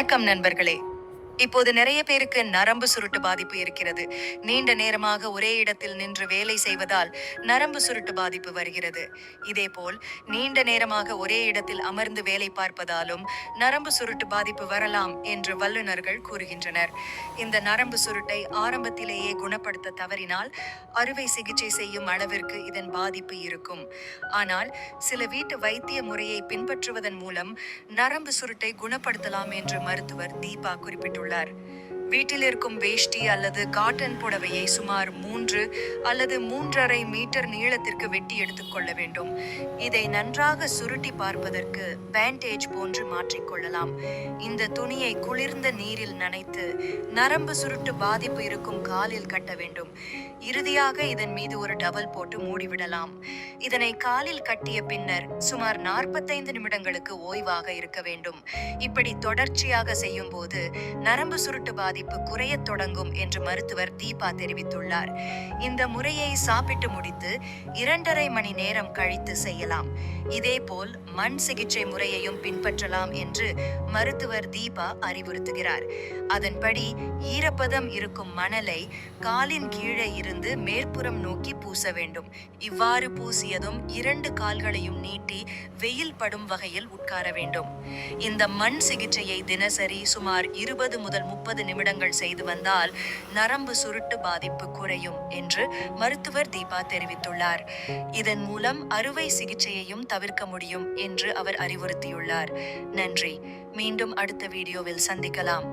வணக்கம் நண்பர்களே. இப்போது நிறைய பேருக்கு நரம்பு சுருட்டு பாதிப்பு இருக்கிறது. நீண்ட நேரமாக ஒரே இடத்தில் நின்று வேலை செய்வதால் நரம்பு சுருட்டு பாதிப்பு வருகிறது. இதேபோல் நீண்ட நேரமாக ஒரே இடத்தில் அமர்ந்து வேலை பார்ப்பதாலும் நரம்பு சுருட்டு பாதிப்பு வரலாம் என்று வல்லுநர்கள் கூறுகின்றனர். இந்த நரம்பு சுருட்டை ஆரம்பத்திலேயே குணப்படுத்த தவறினால் அறுவை சிகிச்சை செய்யும் அளவிற்கு இதன் பாதிப்பு இருக்கும். ஆனால் சில வீட்டு வைத்திய முறையை பின்பற்றுவதன் மூலம் நரம்பு சுருட்டை குணப்படுத்தலாம் என்று மருத்துவர் தீபா குறிப்பிட்டுள்ளார். hablar வீட்டில் இருக்கும் வேஷ்டி அல்லது காட்டன் புடவையை சுமார் மூன்று அல்லது மூன்றரை மீட்டர் நீளத்திற்கு வெட்டி எடுத்துக்கொள்ள வேண்டும். இதை நன்றாக சுருட்டி பார்ப்பதற்கு பேண்டேஜ் போன்று மாற்றிக்கொள்ளலாம் இந்த துணியை குளிர்ந்த நீரில் நனைத்து நரம்பு சுருட்டு பாதிப்பு இருக்கும் காலில் கட்ட வேண்டும். இறுதியாக இதன் மீது ஒரு டவல் போட்டு மூடிவிடலாம். இதனை காலில் கட்டிய பின்னர் சுமார் நாற்பத்தைந்து நிமிடங்களுக்கு ஓய்வாக இருக்க வேண்டும். இப்படி தொடர்ச்சியாக செய்யும் போது நரம்பு சுருட்டு பாதிப்பு குறையத் தொடங்கும் என்று மருத்துவர் தீபா தெரிவித்துள்ளார். இந்த முறையை சாப்பிட்டு முடித்து இரண்டரை மணி நேரம் கழித்து செய்யலாம். இதேபோல் மண் சிகிச்சை முறையையும் பின்பற்றலாம் என்று மருத்துவர் தீபா அறிவுறுத்துகிறார். அதன்படி ஈரப்பதம் இருக்கும் மணலை காலின் கீழே இருந்து மேற்புறம் நோக்கி பூச வேண்டும். இவ்வாறு பூசியதும் இரண்டு கால்களையும் நீட்டி வெயில் படும் வகையில் உட்கார வேண்டும். இந்த மண் சிகிச்சையை தினசரி சுமார் இருபது முதல் முப்பது நிமிடம் நிமிடங்கள் செய்து வந்தால் நரம்பு சுருட்டு பாதிப்பு குறையும் என்று மருத்துவர் தீபா தெரிவித்துள்ளார். இதன் மூலம் அறுவை சிகிச்சையையும் தவிர்க்க முடியும் என்று அவர் அறிவுறுத்தியுள்ளார். நன்றி. மீண்டும் அடுத்த வீடியோவில் சந்திக்கலாம்.